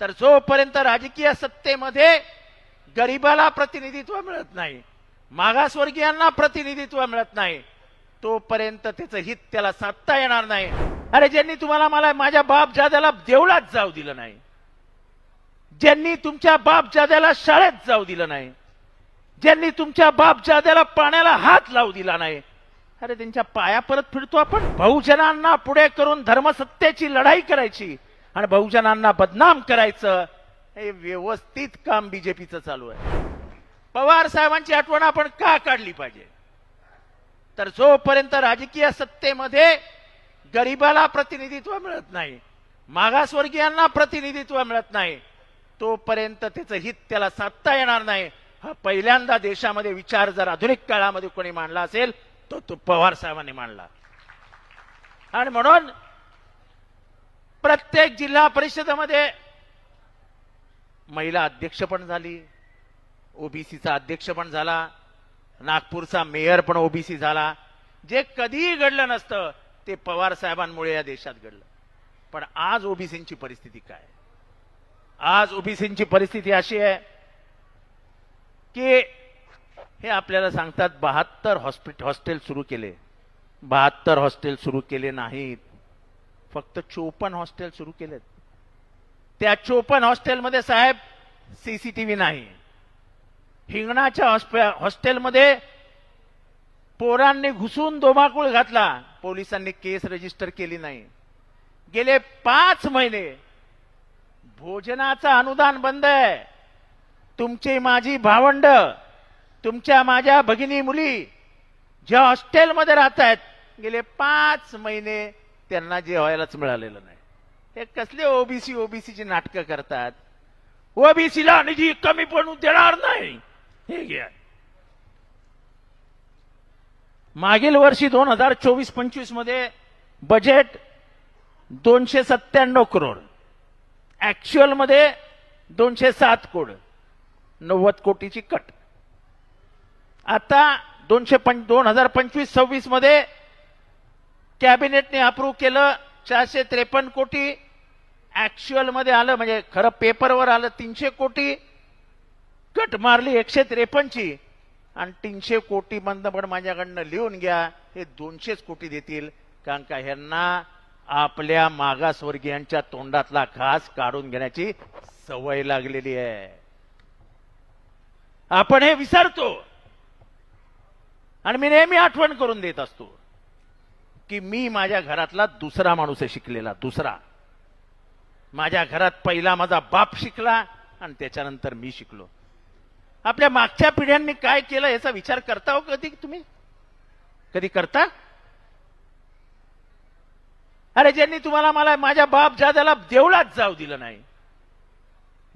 तर जोपर्यंत राजकीय सत्तेमध्ये गरिबाला प्रतिनिधित्व मिळत नाही मागासवर्गीयांना प्रतिनिधित्व मिळत नाही तोपर्यंत त्याचं हित त्याला साधता येणार नाही. अरे ज्यांनी तुम्हाला मला माझ्या बाप जाद्याला देवळात जाऊ दिलं नाही ज्यांनी तुमच्या बाप जाद्याला शाळेत जाऊ दिलं नाही ज्यांनी तुमच्या बाप जाद्याला पाण्याला हात लावू दिला नाही अरे त्यांच्या पाया परत फिरतो आपण. बहुजनांना पुढे करून धर्मसत्तेची लढाई करायची. आणि बहुजनांना बदनाम करायचं हे व्यवस्थित काम बीजेपीचं चालू आहे. पवार साहेबांची आठवण आपण का काढली पाहिजे? तर जोपर्यंत राजकीय सत्तेमध्ये गरिबाला प्रतिनिधित्व मिळत नाही मागासवर्गीयांना प्रतिनिधित्व मिळत नाही तोपर्यंत त्याचं हित त्याला साधता येणार नाही. हा पहिल्यांदा देशामध्ये विचार जर आधुनिक काळामध्ये कोणी मांडला असेल तो तो पवार साहेबांनी मांडला. आणि म्हणून प्रत्येक जिल्हा परिषदेमध्ये महिला अध्यक्ष पण झाली ओबीसीचा अध्यक्ष पण झाला नागपूरचा मेयर पण ओबीसी झाला. जे कधीही घडलं नसतं ते पवार साहेबांमुळे या देशात घडलं. पण आज ओबीसींची परिस्थिती काय? आज ओबीसींची परिस्थिती अशी आहे की हे आपल्याला सांगतात बहात्तर हॉस्पिटल हॉस्टेल सुरू केले. बहात्तर हॉस्टेल सुरू केले नाहीत. फक्त चोपन्न हॉस्टेल सुरू केलेत. त्या चोपन्न हॉस्टेलमध्ये साहेब सीसीटीव्ही नाही. हिंगणाच्या हॉस्टेलमध्ये पोरांनी घुसून दोमाकूळ घातला. पोलिसांनी केस रजिस्टर केली नाही. गेले पाच महिने भोजनाचं अनुदान बंद आहे. तुमची माझी भावंड तुमच्या माझ्या भगिनी मुली ज्या हॉस्टेलमध्ये राहत आहेत गेले पाच महिने त्यांना जेवायलाच मिळालेलं नाही. हे कसले ओबीसी ओबीसीची नाटकं करतात? ओबीसीला निधी कमी पडून देणार नाही. हे घ्या. मागील वर्षी दोन हजार चोवीस पंचवीसमध्ये बजेट दोनशे सत्त्याण्णव करोड ऍक्च्युअलमध्ये दोनशे सात कोड नव्वद कोटीची कट आता दोनशे पंच दोन हजार पंचवीस सव्वीसमध्ये कॅबिनेटने अप्रूव्ह केलं चारशे त्रेपन्न कोटी. ऍक्च्युअलमध्ये आलं म्हणजे खरं पेपरवर आलं तीनशे कोटी. कट मारली एकशे त्रेपन्नची. आणि तीनशे कोटी मधनं पण माझ्याकडनं लिहून घ्या हे दोनशेच कोटी देतील. कारण का ह्यांना आपल्या मागासवर्गीयांच्या तोंडातला घास काढून घेण्याची सवय लागलेली आहे. आपण हे विसरतो. आणि मी नेहमी आठवण करून देत असतो. की मी माझ्या घरातला दुसरा माणूस आहे शिकलेला दुसरा. माझ्या घरात पहिला माझा बाप शिकला आणि त्याच्यानंतर मी शिकलो. आपल्या मागच्या पिढ्यांनी काय केलं याचा विचार करता हो कधी तुम्ही? कधी करता? अरे ज्यांनी तुम्हाला मला माझ्या बाप जाद्याला देवळात जाऊ दिलं नाही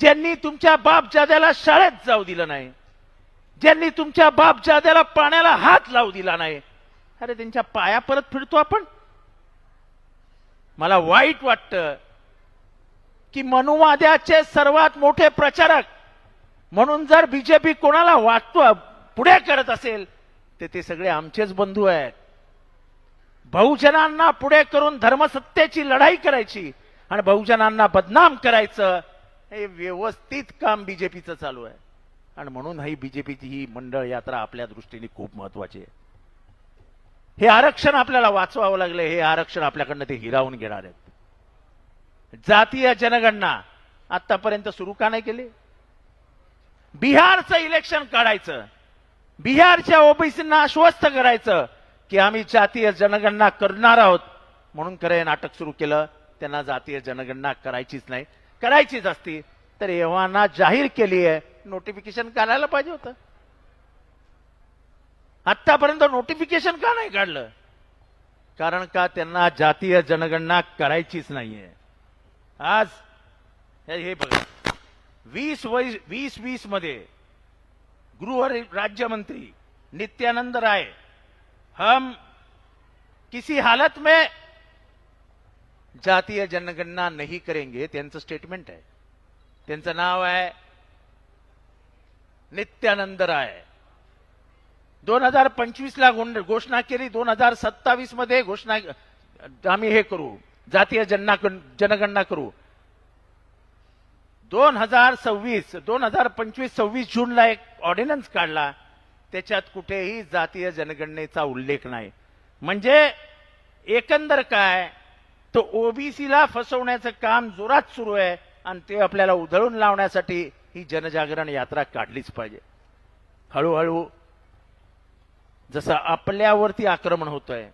ज्यांनी तुमच्या बाप जाद्याला शाळेत जाऊ दिलं नाही ज्यांनी तुमच्या बाप जाद्याला पाण्याला हात लावू दिला नाही अरे त्यांच्या पाया परत फिरतो आपण. मला वाईट वाटतं की मनुवाद्याचे सर्वात मोठे प्रचारक म्हणून जर बीजेपी कोणाला वाटतो पुढे करत असेल तर ते सगळे आमचेच बंधू आहेत. बहुजनांना पुढे करून धर्मसत्तेची लढाई करायची आणि बहुजनांना बदनाम करायचं हे व्यवस्थित काम बीजेपीचं चालू आहे. आणि म्हणून ही बीजेपीची ही मंडळ यात्रा आपल्या दृष्टीने खूप महत्वाची आहे. हे आरक्षण आपल्याला वाचवावं लागलं हे आरक्षण आपल्याकडनं ते हिरावून घेणार आहेत. जातीय जनगणना आतापर्यंत सुरू का नाही केली? बिहारचं इलेक्शन काढायचं. बिहारच्या ओबीसींना आश्वस्त करायचं की आम्ही जातीय जनगणना करणार आहोत. म्हणून खरं हे नाटक सुरू केलं. त्यांना जातीय जनगणना करायचीच नाही. करायचीच असती. तर एव्हाना जाहीर केली आहे नोटिफिकेशन काढायला पाहिजे होतं. आतापर्यंत नोटिफिकेशन का नाही काढलं? कारण का त्यांना जातीय जनगणना करायचीच नाहीये. आज हे बघा. वीस वै वीस वीसमध्ये गृह राज्यमंत्री नित्यानंद राय हम किसी हालत में जातीय जनगणना नहीं करेंगे त्यांचं स्टेटमेंट आहे. त्यांचं नाव आहे नित्यानंद राय. दोन हजार पंचवीसला गोंड- घोषणा केली. दोन हजार सत्तावीसमध्ये घोषणा आम्ही हे करू. जातीय जनना जनगणना करू. दोन हजार सव्वीस दोन हजार पंचवीस सव्वीस जूनला एक ऑर्डिनन्स काढला. त्याच्यात कुठेही जातीय जनगणनेचा उल्लेख नाही. म्हणजे एकंदर काय? तो ओबीसीला फसवण्याचं काम जोरात सुरू आहे आणि ते आपल्याला उधळून लावण्यासाठी ही जनजागरण यात्रा काढलीच पाहिजे. हळूहळू जसं आपल्यावरती आक्रमण होत आहे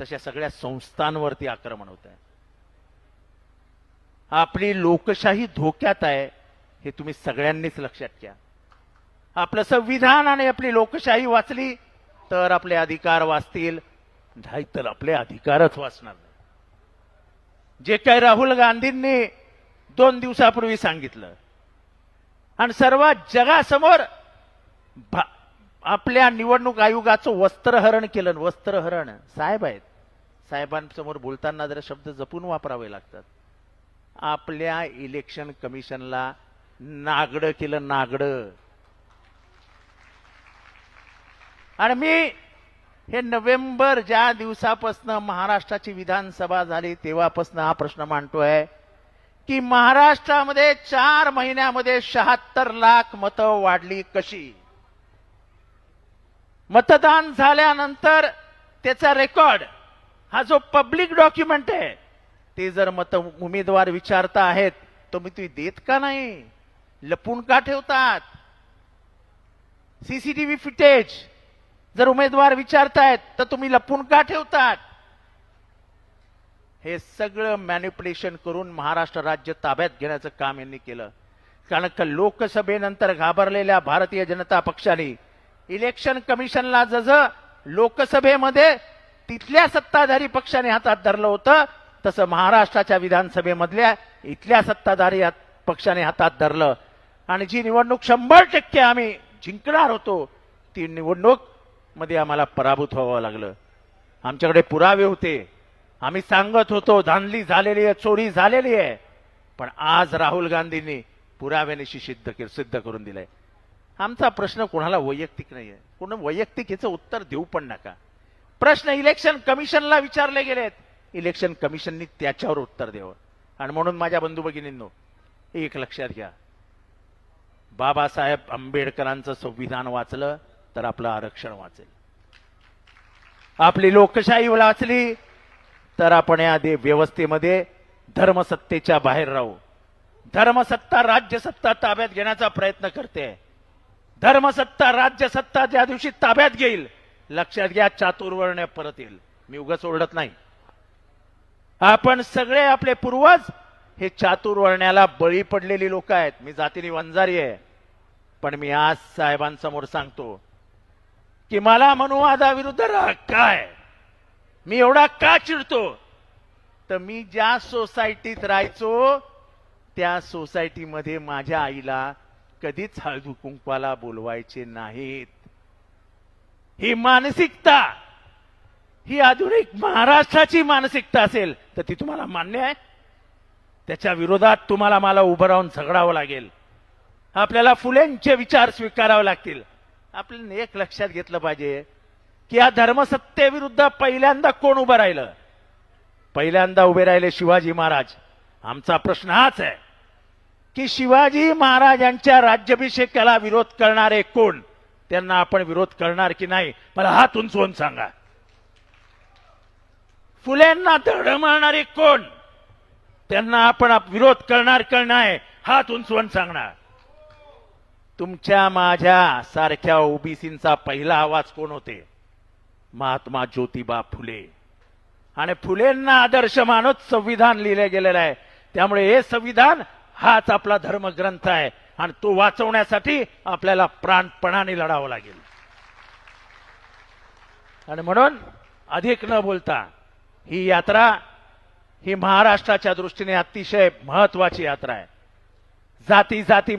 तशा सगळ्या संस्थांवरती आक्रमण होत आहे आपली लोकशाही धोक्यात आहे हे तुम्ही सगळ्यांनीच लक्षात घ्या. आपलं संविधान आणि आपली लोकशाही वाचली तर आपले अधिकार वाचतील नाही तर आपले अधिकारच वाचणार नाही. जे काही राहुल गांधींनी दोन दिवसापूर्वी सांगितलं आणि सर्व जगासमोर भा- आपल्या निवडणूक आयोगाचं वस्त्रहरण केलं. वस्त्रहरण. साहेब आहेत. साहेबांसमोर बोलताना जरा शब्द जपून वापरावे लागतात. आपल्या इलेक्शन कमिशनला नागडं केलं नागडं. आणि मी हे नोव्हेंबर ज्या दिवसापासून महाराष्ट्राची विधानसभा झाली तेव्हापासनं हा प्रश्न मांडतोय की महाराष्ट्रामध्ये चार महिन्यामध्ये शहात्तर लाख मतं वाढली कशी? मतदान झाल्यानंतर त्याचा रेकॉर्ड हा जो पब्लिक डॉक्युमेंट आहे ते जर मत उमेदवार विचारता आहेत तर मी तुम्ही देत का नाही? लपून का ठेवतात? सीसीटीव्ही फुटेज जर उमेदवार विचारतायत तर तुम्ही लपून का ठेवतात? हे सगळं मॅन्युप्युलेशन करून महाराष्ट्र राज्य ताब्यात घेण्याचं काम यांनी केलं. कारण का लोकसभेनंतर घाबरलेल्या भारतीय जनता पक्षाने इलेक्शन कमिशनला जसं लोकसभेमध्ये तिथल्या सत्ताधारी पक्षाने हातात धरलं होतं तसं महाराष्ट्राच्या विधानसभेमधल्या इथल्या सत्ताधारी पक्षाने हातात धरलं. आणि जी निवडणूक शंभर टक्के आम्ही जिंकणार होतो ती निवडणूकमध्ये आम्हाला पराभूत व्हावं लागलं. आमच्याकडे पुरावे होते. आम्ही सांगत होतो धांदली झालेली आहे चोरी झालेली आहे. पण आज राहुल गांधींनी पुराव्यानिशी सिद्ध सिद्ध करून दिलंय. आमचा प्रश्न कोणाला वैयक्तिक नाहीये. कोण वैयक्तिक याचं उत्तर देऊ पण नका. प्रश्न इलेक्शन कमिशनला विचारले गेलेत. इलेक्शन कमिशननी त्याच्यावर उत्तर द्यावं. आणि म्हणून माझ्या बंधू भगिनींनो एक लक्षात घ्या. बाबासाहेब आंबेडकरांचं संविधान वाचलं तर आपलं आरक्षण वाचेल. आपली लोकशाही वाचली तर आपण या दे- व्यवस्थेमध्ये धर्मसत्तेच्या बाहेर राहू. धर्मसत्ता राज्यसत्ता ताब्यात घेण्याचा प्रयत्न करते. धर्मसत्ता राज्यसत्ता ज्या दिवशी ताब्यात घेईल लक्षात घ्या चातुर्वर्ण परत येईल मी उगाच ओरडत नाही. आपण सगळे आपले पूर्वज हे चातुर्वर्ण्याला बळी पडलेली लोक आहेत. मी जातीने वंजारी आहे. पण मी आज साहेबांसमोर सांगतो की मला मनुवादाविरुद्ध राग काय? मी एवढा का चिडतो? तर मी ज्या सोसायटीत राहायचो त्या सोसायटीमध्ये माझ्या आईला कधीच हळदू कुंकवाला बोलवायचे नाहीत. ही मानसिकता ही आधुनिक महाराष्ट्राची मानसिकता असेल तर ती तुम्हाला मान्य आहे. त्याच्या विरोधात तुम्हाला मला उभं राहून झगडावं लागेल. आपल्याला फुलेंचे विचार स्वीकारावे लागतील. आपल्याला एक लक्षात घेतलं पाहिजे की या धर्मसत्तेविरुद्ध पहिल्यांदा कोण उभं राहिलं? पहिल्यांदा उभे राहिले शिवाजी महाराज. आमचा प्रश्न हाच आहे. की शिवाजी महाराजांच्या राज्याभिषेकाला विरोध करणारे कोण? त्यांना आपण विरोध करणार की नाही? मला हात उंचवून सांगा. फुलेंना धड मारणारे कोण? त्यांना आपण विरोध करणार का नाही? हात उंचवून सांगणार. तुमच्या माझ्या सारख्या ओबीसींचा पहिला आवाज कोण होते? महात्मा ज्योतिबा फुले. आणि फुलेंना आदर्श मानत संविधान लिहिलं गेलेलं आहे. त्यामुळे हे संविधान हाच आपला धर्मग्रंथ आहे. आणि तो वाचवण्यासाठी आपल्याला प्राणपणाने लढावं लागेल. आणि म्हणून अधिक न बोलता ही यात्रा ही महाराष्ट्राच्या दृष्टीने अतिशय महत्वाची यात्रा आहे. जाती जाती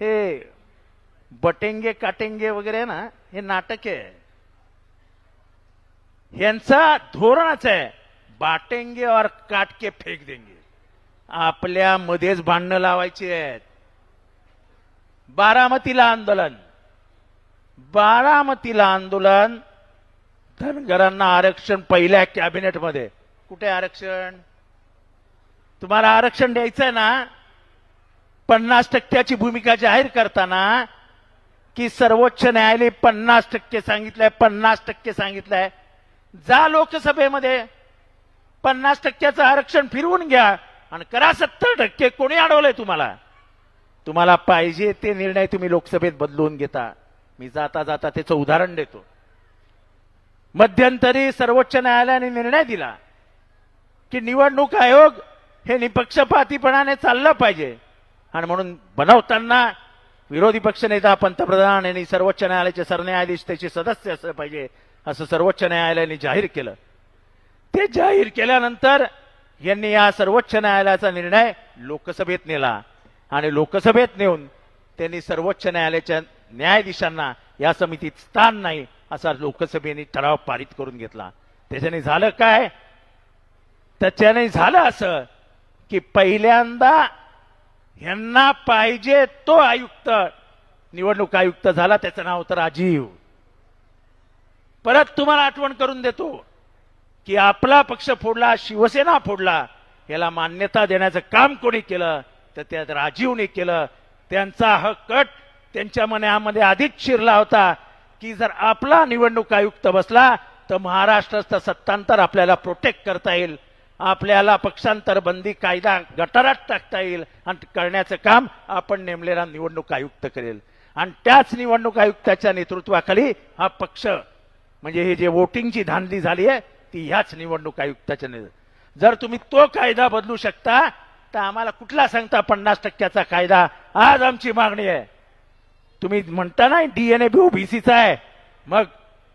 हे बटेंगे काटेंगे वगैरे ना हे नाटक आहे. यांचा धोरणच आहे. बाटेंगे और काटके फेक देंगे. आपल्या मध्येच भांडणं लावायची आहेत. बारामतीला आंदोलन. बारामतीला आंदोलन धनगरांना आरक्षण पहिल्या कॅबिनेटमध्ये. कुठे आरक्षण? तुम्हाला आरक्षण द्यायचंय ना? पन्नास टक्क्याची भूमिका जाहीर करताना की सर्वोच्च न्यायालय पन्नास टक्के सांगितलंय पन्नास टक्के सांगितलंय. जा लोकसभेमध्ये. पन्नास टक्क्याचं आरक्षण फिरवून घ्या. आणि करा सत्तर टक्के. कोणी अडवलंय तुम्हाला? तुम्हाला पाहिजे ते निर्णय तुम्ही लोकसभेत बदलून घेता. मी जाता जाता त्याचं उदाहरण देतो. मध्यंतरी सर्वोच्च न्यायालयाने निर्णय दिला की निवडणूक आयोग हे निपक्षपातीपणाने चाललं पाहिजे. आणि म्हणून बनवताना विरोधी पक्षनेता पंतप्रधान यांनी सर्वोच्च न्यायालयाचे सरन्यायाधीश त्याचे सदस्य असं पाहिजे असं सर्वोच्च न्यायालयाने जाहीर केलं. ते जाहीर केल्यानंतर यांनी या सर्वोच्च न्यायालयाचा निर्णय लोकसभेत नेला. आणि लोकसभेत नेऊन त्यांनी सर्वोच्च न्यायालयाच्या न्यायाधीशांना या समितीत स्थान नाही असा लोकसभेने ठराव पारित करून घेतला. त्याच्याने झालं काय? त्याच्याने झालं असं की पहिल्यांदा यांना पाहिजे तो आयुक्त निवडणूक आयुक्त झाला त्याचं नाव होतं राजीव. परत तुम्हाला आठवण करून देतो. की आपला पक्ष फोडला शिवसेना फोडला याला मान्यता देण्याचं काम कोणी केलं तर त्यात राजीवने केलं. त्यांचा हा कट त्यांच्या मनामध्ये आधीच शिरला होता की जर आपला निवडणूक आयुक्त बसला तर महाराष्ट्राचा सत्तांतर आपल्याला प्रोटेक्ट करता येईल. आपल्याला पक्षांतर बंदी कायदा गटारात टाकता येईल. आणि करण्याचं काम आपण नेमलेला निवडणूक आयुक्त करेल. आणि त्याच निवडणूक आयुक्ताच्या नेतृत्वाखाली हा पक्ष म्हणजे हे जे वोटिंगची धांदली झाली आहे ती ह्याच निवडणूक आयुक्ताच्या ने जर तुम्ही तो कायदा बदलू शकता तर आम्हाला कुठला सांगता पन्नास टक्क्याचा कायदा? आज आमची मागणी आहे. तुम्ही म्हणता ना डीएनए बी ओबीसीचा आहे. मग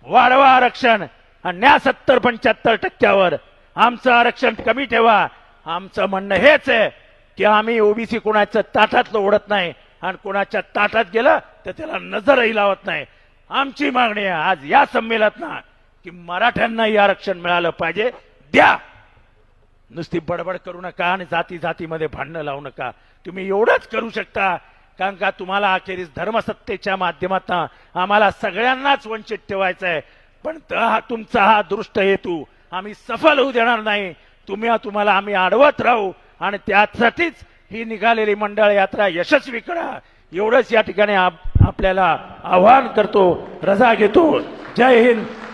वाढवा आरक्षण. आणि न्या सत्तर पंच्याहत्तर टक्क्यावर. आमचं आरक्षण कमी ठेवा. आमचं म्हणणं हेच आहे की आम्ही ओबीसी कोणाच्या ताटातलं ओढत नाही. आणि कोणाच्या ताटात गेलं तर त्याला नजरही लावत नाही. आमची मागणी आहे आज या संमेलनात. की मराठ्यांनाही आरक्षण मिळालं पाहिजे. द्या. नुसती बडबड करू नका आणि जाती जातीमध्ये भांडणं लावू नका. तुम्ही एवढंच करू शकता. कारण का तुम्हाला अखेरीस धर्मसत्तेच्या माध्यमातून आम्हाला सगळ्यांनाच वंचित ठेवायचं आहे पण हा तुमचा हा दृष्ट हेतू आम्ही सफल होऊ देणार नाही. तुम्ही तुम्हाला आम्ही अडवत राहू आणि त्यासाठीच ही निघालेली मंडळ यात्रा यशस्वी करा. एवढंच या ठिकाणी आप- आपल्याला आवाहन करतो. रजा घेतो. जय हिंद.